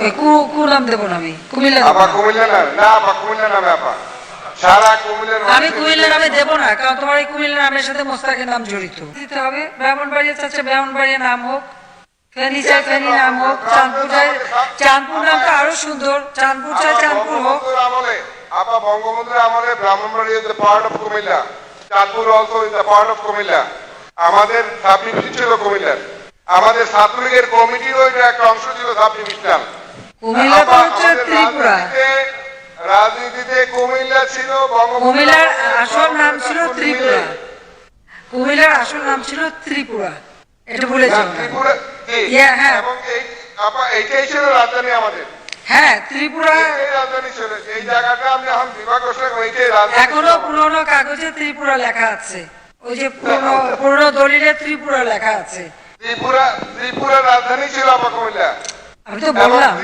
এ, কু কু নাম দেবো না আমি। কুমিল্লা আপা কুমিল্লা নামে না আপা কুমিল্লা নামে আপা সারা কুমিল্লার আমি কুমিল্লা নামে বিশেষ- না কারণ তোমার এই কুমিল্লা নামের সাথে মোস্তাকের নাম জড়িত। দিতে হবে। ব্রাহ্মণবাড়িয়া চাচ্ছে ব্রাহ্মণবাড়িয়া নাম হোক ফেনী চাই ফেনী নাম হোক চাঁদপুর চাই চাঁদপুর নামটা আরও সুন্দর। চাঁদপুর চাই চাঁদপুর হোক। আমলে আপা বঙ্গবন্ধুর আমলে Brahmanbaria is part of Comilla. Chandpur also is part of Comilla. আমাদের সাব ছিল কুমিল্লার। আমাদের ছাত্রলীগের কমিটিরও এটা একটা অংশ ছিল সাব ডিভিশনাল রাজনীতিতে- কুমিল্লা ছিল বঙ্গবন্ধু কুমিল্লার আসল নাম ছিল ত্রিপুরা। কুমিল্লার আসল নাম ছিল ত্রিপুরা। এটা ভুলে না, যাও না। ত্রিপুরা হ্যাঁ। এবং এই এইটাই ছিল রাজধানী আমাদের। হ্যাঁ ত্রিপুরা রাজধানী ছিল। এই জায়গাটা আমি এখন বিভাগ। পুরনো কাগজে ত্রিপুরা লেখা আছে। ওই যে পুরনো পুরনো দলিলে ত্রিপুরা লেখা আছে। ত্রিপুরা ত্রিপুরা রাজধানী ছিল আপা কুমিল্লা। আমি তো বললাম।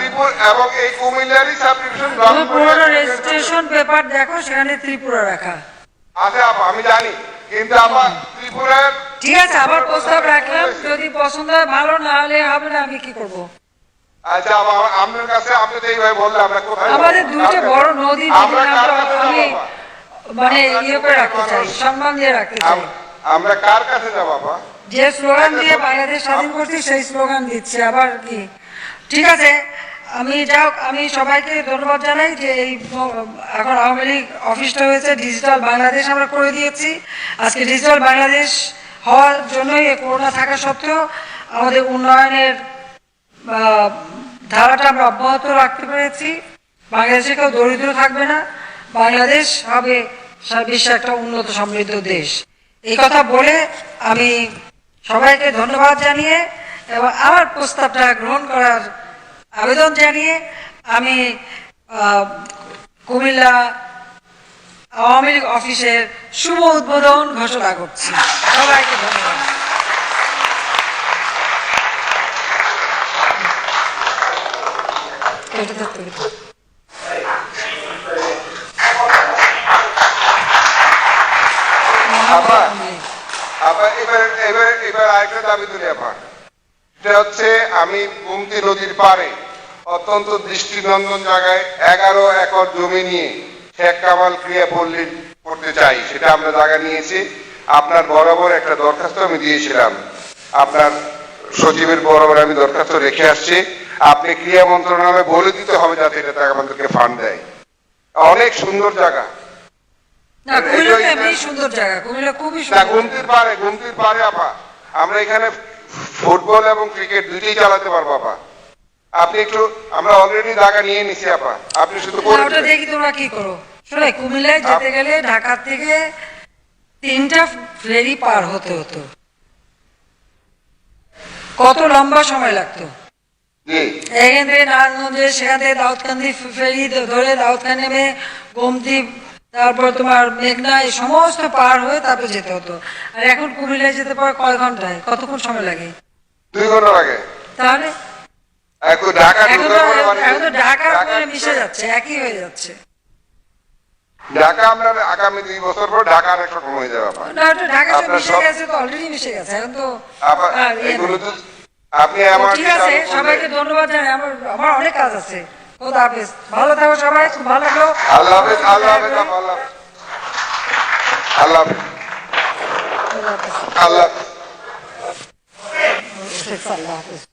এবং এই কুমিল্লারই সাব ডিভিশন রেজিস্ট্রেশন পেপার দেখো সেখানে ত্রিপুরা রাখা আছে আমি জানি। কিন্তু আপা ত্রিপুরার ঠিক আছে আবার প্রস্তাব রাখলাম। যদি পছন্দ হয় ভালো না হলে হবে না আমি কি করব? আচ্ছা কাছে আপনি তো এইভাবে বললে আমরা কোথায় আমাদের দুইটা বড় নদী আমি মানে ইয়ে করে রাখতে চাই সম্মান দিয়ে রাখতে চাই। আমরা কার কাছে যাব, আপা? যে স্লোগান দিয়ে বাংলাদেশ স্বাধীন করছি, সেই স্লোগান দিচ্ছি। আবার কি? ঠিক আছে, আমি যাও, আমি সবাইকে ধন্যবাদ জানাই যে এই এখন আওয়ামী লীগ অফিসটা হয়েছে। ডিজিটাল বাংলাদেশ আমরা করে দিয়েছি। আজকে ডিজিটাল বাংলাদেশ হওয়ার জন্যই করোনা থাকা সত্ত্বেও আমাদের উন্নয়নের ধারাটা আমরা অব্যাহত রাখতে পেরেছি। বাংলাদেশে কেউ দরিদ্র থাকবে না। বাংলাদেশ হবে সারা বিশ্বে একটা উন্নত সমৃদ্ধ দেশ। এই কথা বলে আমি সবাইকে ধন্যবাদ জানিয়ে এবং আমার প্রস্তাবটা গ্রহণ করার আবেদন জানিয়ে আমি কুমিল্লা আওয়ামী লীগ অফিসের শুভ উদ্বোধন ঘোষণা করছি। সবাইকে ধন্যবাদ। এটা ধরতে হবে। আপা আপা এবার এবার এবার আরেকটা দাবি তুলি আপা এটা হচ্ছে আমি গুমতি নদীর পাড়ে অত্যন্ত দৃষ্টিনন্দন জায়গায় এগারো একর জমি নিয়ে শেখ কামাল ক্রিয়া পল্লী করতে চাই সেটা আমরা জায়গা নিয়েছি। আপনার বরাবর একটা দরখাস্ত আমি দিয়েছিলাম। আপনার সচিবের বরাবর আমি দরখাস্ত রেখে আসছি। আপনি ক্রিয়া মন্ত্রণালয়ে বলে দিতে হবে যাতে এটা আমাদেরকে ফান্ড দেয়। অনেক সুন্দর জায়গা। না কুমিল্লা এমনি সুন্দর জায়গা কুমিল্লা খুবই সুন্দর। গুমতির পারে গুমতির পারে আপা। আমরা এখানে ফুটবল এবং ক্রিকেট দুইটাই চালাতে পারব আপা। আপনি একটু আমরা অলরেডি জায়গা নিয়ে নিছি আপা। আপনি শুধু করে ওটা দেখি তোমরা কি করো। শোনো কুমিল্লায় যেতে গেলে ঢাকা থেকে তিনটা ফেরি পার হতে হতো। কত লম্বা সময় লাগতো। এখান থেকে নারায়ণগঞ্জে সেখান থেকে দাউদকান্দি ফেরি ধরে দাউদকান্দি নেমে গোমতি তারপর তোমার মেঘনা এই সমস্ত পার হয়ে তারপর যেতে হতো। আর এখন কুমিল্লায় যেতে পারে কয় ঘন্টায়? কতক্ষণ সময় লাগে? দুই ঘণ্টা লাগে। তাহলে? এখন তো ঢাকা মিশে যাচ্ছে একই হয়ে যাচ্ছে। ঢাকা আমরা আগামী দুই বছর পর যাবে আপনি আমার ঠিক আছে সবাইকে ধন্যবাদ জানাই আমার আমার অনেক কাজ আছে। ভালো থাকো সবাই খুব ভালো লাগল। আল্লাহ হাফেজ আল্লাহ হাফেজ আল্লাহ। আল্লাহ হাফেজ।